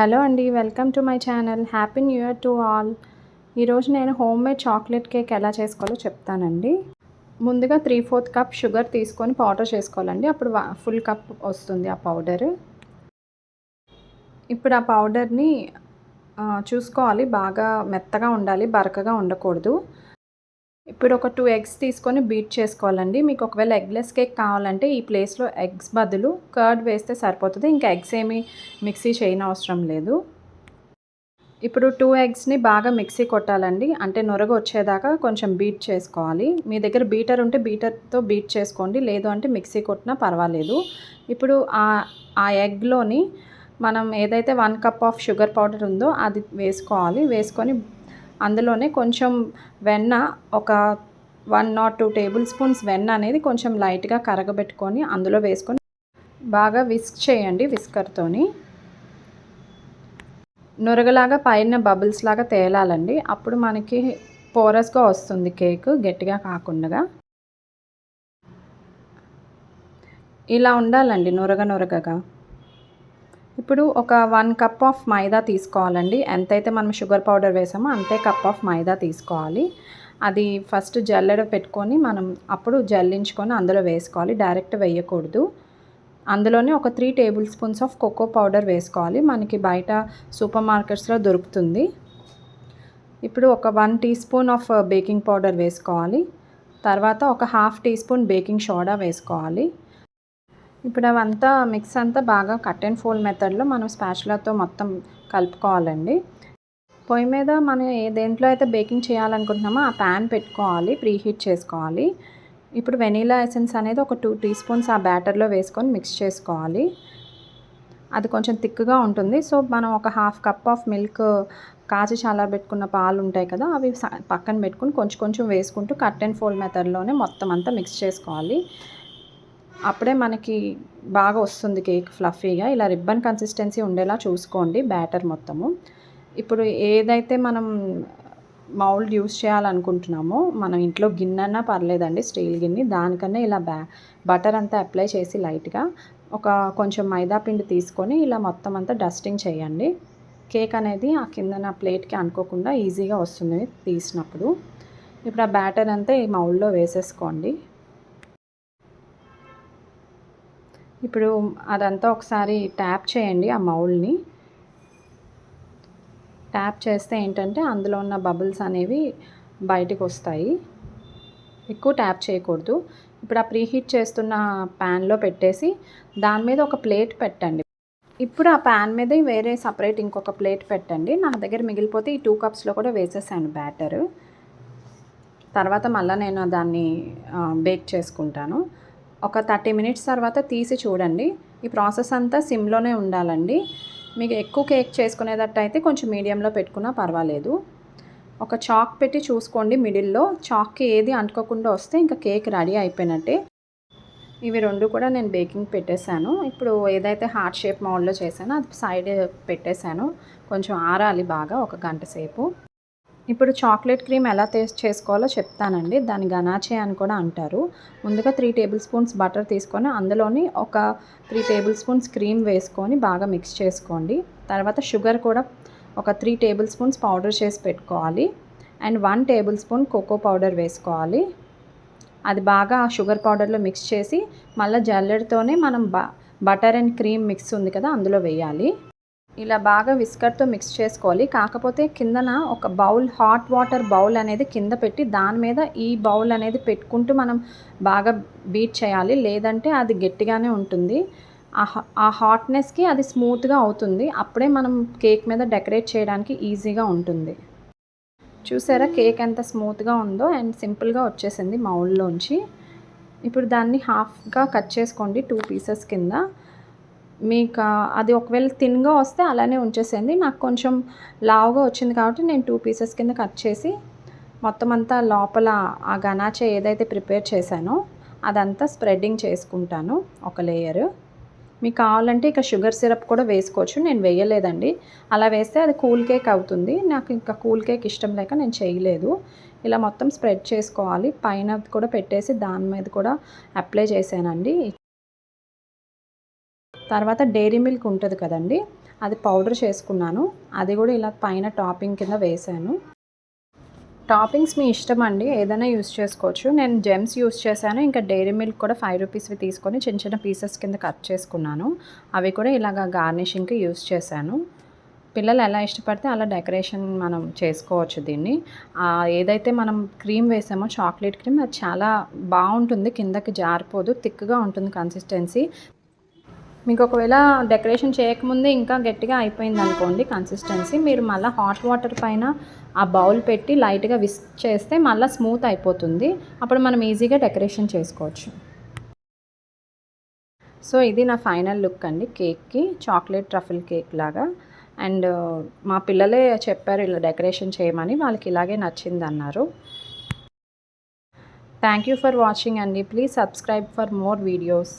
Hello అండి welcome to my channel. Happy new year to all. ఈరోజు నేను home made chocolate cake ఎలా చేసుకోవాలో చెప్తానండి. ముందుగా త్రీ ఫోర్త్ కప్ షుగర్ తీసుకొని పౌడర్ చేసుకోవాలండి. అప్పుడు ఫుల్ కప్ వస్తుంది ఆ పౌడర్. ఇప్పుడు ఆ పౌడర్ని చూసుకోవాలి. బాగా మెత్తగా ఉండాలి బరకగా ఉండకూడదు. ఇప్పుడు ఒక టూ ఎగ్స్ తీసుకొని బీట్ చేసుకోవాలండి. మీకు ఒకవేళ ఎగ్లెస్ కేక్ కావాలంటే ఈ ప్లేస్లో ఎగ్స్ బదులు కర్డ్ వేస్తే సరిపోతుంది. ఇంకా ఎగ్స్ ఏమీ మిక్సీ చేయని అవసరం లేదు. ఇప్పుడు టూ ఎగ్స్ని బాగా మిక్సీ కొట్టాలండి. అంటే నొరగ వచ్చేదాకా కొంచెం బీట్ చేసుకోవాలి. మీ దగ్గర బీటర్ ఉంటే బీటర్తో బీట్ చేసుకోండి. లేదు అంటే మిక్సీ కొట్టినా పర్వాలేదు. ఇప్పుడు ఆ ఆ ఎగ్లోని మనం ఏదైతే one cup of sugar powder ఉందో అది వేసుకోవాలి. వేసుకొని అందులోనే కొంచెం వెన్న ఒక one not two tablespoons వెన్న అనేది కొంచెం లైట్గా కరగబెట్టుకొని అందులో వేసుకొని బాగా విస్క్ చేయండి విస్కర్తోని. నురగలాగా పైన బబుల్స్ లాగా తేలాలండి. అప్పుడు మనకి పోరస్గా వస్తుంది కేక్ గట్టిగా కాకుండా ఇలా ఉండాలండి నురగ నురగగా. ఇప్పుడు ఒక వన్ కప్ ఆఫ్ మైదా తీసుకోవాలండి. ఎంతైతే మనం షుగర్ పౌడర్ వేసామో అంతే కప్ ఆఫ్ మైదా తీసుకోవాలి. అది ఫస్ట్ జల్లెడ పెట్టుకొని మనం అప్పుడు జల్లించుకొని అందులో వేసుకోవాలి. డైరెక్ట్ వేయకూడదు. అందులోనే ఒక three tablespoons of cocoa powder వేసుకోవాలి. మనకి బయట సూపర్ మార్కెట్స్లో దొరుకుతుంది. ఇప్పుడు ఒక one teaspoon of baking powder వేసుకోవాలి. తర్వాత ఒక half teaspoon baking soda వేసుకోవాలి. ఇప్పుడు అవంతా మిక్స్ అంతా బాగా కట్ అండ్ ఫోల్డ్ మెథడ్లో మనం స్పాచులాతో మొత్తం కలుపుకోవాలండి. పొయ్యి మీద మనం ఏ దేంట్లో అయితే బేకింగ్ చేయాలనుకుంటున్నామో ఆ ప్యాన్ పెట్టుకోవాలి ప్రీ హీట్ చేసుకోవాలి. ఇప్పుడు వెనీలా ఎసెన్స్ అనేది ఒక టూ టీ స్పూన్స్ ఆ బ్యాటర్లో వేసుకొని మిక్స్ చేసుకోవాలి. అది కొంచెం థిక్గా ఉంటుంది. సో మనం ఒక హాఫ్ కప్ ఆఫ్ మిల్క్ కాచి చాలా పెట్టుకున్న పాలు ఉంటాయి కదా అవి పక్కన పెట్టుకుని కొంచెం కొంచెం వేసుకుంటూ కట్ అండ్ ఫోల్డ్ మెథడ్లోనే మొత్తం అంతా మిక్స్ చేసుకోవాలి. అప్పుడే మనకి బాగా వస్తుంది కేక్ ఫ్లఫీగా. ఇలా రిబ్బన్ కన్సిస్టెన్సీ ఉండేలా చూసుకోండి బ్యాటర్ మొత్తము. ఇప్పుడు ఏదైతే మనం మౌల్డ్ యూస్ చేయాలనుకుంటున్నామో మనం ఇంట్లో గిన్నెన్నా పర్లేదండి స్టీల్ గిన్నె దానికన్నా ఇలా బ్యా బటర్ అంతా అప్లై చేసి లైట్గా ఒక కొంచెం మైదా పిండి తీసుకొని ఇలా మొత్తం అంతా డస్టింగ్ చేయండి. కేక్ అనేది ఆ కింద ప్లేట్కి అనుకోకుండా ఈజీగా వస్తుంది తీసినప్పుడు. ఇప్పుడు ఆ బ్యాటర్ అంతా ఈ మౌల్డ్లో వేసేసుకోండి. ఇప్పుడు అదంతా ఒకసారి ట్యాప్ చేయండి ఆ మౌల్ని. ట్యాప్ చేస్తే ఏంటంటే అందులో ఉన్న బబుల్స్ అనేవి బయటకు వస్తాయి. ఎక్కువ ట్యాప్ చేయకూడదు. ఇప్పుడు ఆ ప్రీహీట్ చేస్తున్న ప్యాన్లో పెట్టేసి దాని మీద ఒక ప్లేట్ పెట్టండి. ఇప్పుడు ఆ ప్యాన్ మీద వేరే సపరేట్ ఇంకొక ప్లేట్ పెట్టండి. నా దగ్గర మిగిలిపోతే ఈ టూ కప్స్లో కూడా వేసేసాను బ్యాటరు. తర్వాత మళ్ళీ నేను దాన్ని బేక్ చేసుకుంటాను. ఒక థర్టీ మినిట్స్ తర్వాత తీసి చూడండి. ఈ ప్రాసెస్ అంతా సిమ్లోనే ఉండాలండి. మీకు ఎక్కువ కేక్ చేసుకునేటట్టు అయితే కొంచెం మీడియంలో పెట్టుకున్నా పర్వాలేదు. ఒక చాక్ పెట్టి చూసుకోండి మిడిల్లో. చాక్కి ఏది అంటుకోకుండా వస్తే ఇంకా కేక్ రెడీ అయిపోయినట్టే. ఇవి రెండు కూడా నేను బేకింగ్ పెట్టేశాను. ఇప్పుడు ఏదైతే హార్ట్ షేప్ మౌల్డ్లో చేశానో అది సైడ్ పెట్టేశాను. కొంచెం ఆరాలి బాగా ఒక గంట సేపు. ఇప్పుడు చాక్లెట్ క్రీమ్ ఎలా టేస్ట్ చేసుకోవాలో చెప్తానండి. దాని గనాచే అని కూడా అంటారు. ముందుగా త్రీ టేబుల్ స్పూన్స్ బటర్ తీసుకొని అందులోని ఒక త్రీ టేబుల్ స్పూన్స్ క్రీమ్ వేసుకొని బాగా మిక్స్ చేసుకోండి. తర్వాత షుగర్ కూడా ఒక త్రీ టేబుల్ స్పూన్స్ పౌడర్ చేసి పెట్టుకోవాలి. And one tablespoon cocoa powder వేసుకోవాలి. అది బాగా షుగర్ పౌడర్లో మిక్స్ చేసి మళ్ళీ జల్లెడతోనే మనం బ బటర్ అండ్ క్రీమ్ మిక్స్ ఉంది కదా అందులో వేయాలి. ఇలా బాగా విస్కర్తో మిక్స్ చేసుకోవాలి. కాకపోతే కిందన ఒక బౌల్ హాట్ వాటర్ బౌల్ అనేది కింద పెట్టి దాని మీద ఈ బౌల్ అనేది పెట్టుకుంటూ మనం బాగా బీట్ చేయాలి. లేదంటే అది గట్టిగానే ఉంటుంది. ఆ హాట్నెస్కి అది స్మూత్గా అవుతుంది. అప్పుడే మనం కేక్ మీద డెకరేట్ చేయడానికి ఈజీగా ఉంటుంది. చూసారా? కేక్ ఎంత స్మూత్గా ఉందో అండ్ సింపుల్గా వచ్చేసింది మౌల్లోంచి. ఇప్పుడు దాన్ని హాఫ్గా కట్ చేసుకోండి. టూ పీసెస్ కింద. మీకు అది ఒకవేళ థిన్గా వస్తే అలానే ఉంచేసేయండి. నాకు కొంచెం లావుగా వచ్చింది కాబట్టి నేను టూ పీసెస్ కింద కట్ చేసి మొత్తం అంతా లోపల ఆ గనాచే ఏదైతే ప్రిపేర్ చేశానో అదంతా స్ప్రెడ్డింగ్ చేసుకుంటాను ఒక లేయర్. మీకు కావాలంటే ఇక షుగర్ సిరప్ కూడా వేసుకోవచ్చు. నేను వేయలేదండి. అలా వేస్తే అది కూల్ కేక్ అవుతుంది. నాకు ఇంకా కూల్ కేక్ ఇష్టం లేక నేను చేయలేదు. ఇలా మొత్తం స్ప్రెడ్ చేసుకోవాలి. పైన కూడా పెట్టేసి దాని మీద కూడా అప్లై చేశానండి. తర్వాత డైరీ మిల్క్ ఉంటుంది కదండి అది పౌడర్ చేసుకున్నాను. అది కూడా ఇలా పైన టాపింగ్ కింద వేసాను. టాపింగ్స్ మీ ఇష్టం అండి ఏదైనా యూస్ చేసుకోవచ్చు. నేను జెమ్స్ యూస్ చేశాను ఇంకా డైరీ మిల్క్ కూడా ఫైవ్ రూపీస్వి తీసుకొని చిన్న చిన్న పీసెస్ కింద కట్ చేసుకున్నాను. అవి కూడా ఇలాగ గార్నిషింగ్కి యూస్ చేశాను. పిల్లలు ఎలా ఇష్టపడితే అలా డెకరేషన్ మనం చేసుకోవచ్చు దీన్ని. ఏదైతే మనం క్రీమ్ వేసామో చాక్లెట్ క్రీమ్ అది చాలా బాగుంటుంది కిందకి జారిపోదు థిక్గా ఉంటుంది కన్సిస్టెన్సీ. మీకు ఒకవేళ డెకరేషన్ చేయకముందే ఇంకా గట్టిగా అయిపోయింది అనుకోండి కన్సిస్టెన్సీ మీరు మళ్ళీ హాట్ వాటర్ పైన ఆ బౌల్ పెట్టి లైట్గా విస్క్ చేస్తే మళ్ళీ స్మూత్ అయిపోతుంది. అప్పుడు మనం ఈజీగా డెకరేషన్ చేసుకోవచ్చు. సో ఇది నా ఫైనల్ లుక్ అండి. కేక్కి చాక్లెట్ ట్రఫిల్ కేక్ లాగా. అండ్ uh, మా పిల్లలే చెప్పారు ఇలా డెకరేషన్ చేయమని వాళ్ళకి ఇలాగే నచ్చింది అన్నారు. థ్యాంక్ యూ ఫర్ వాచింగ్ అండి. Please subscribe for more videos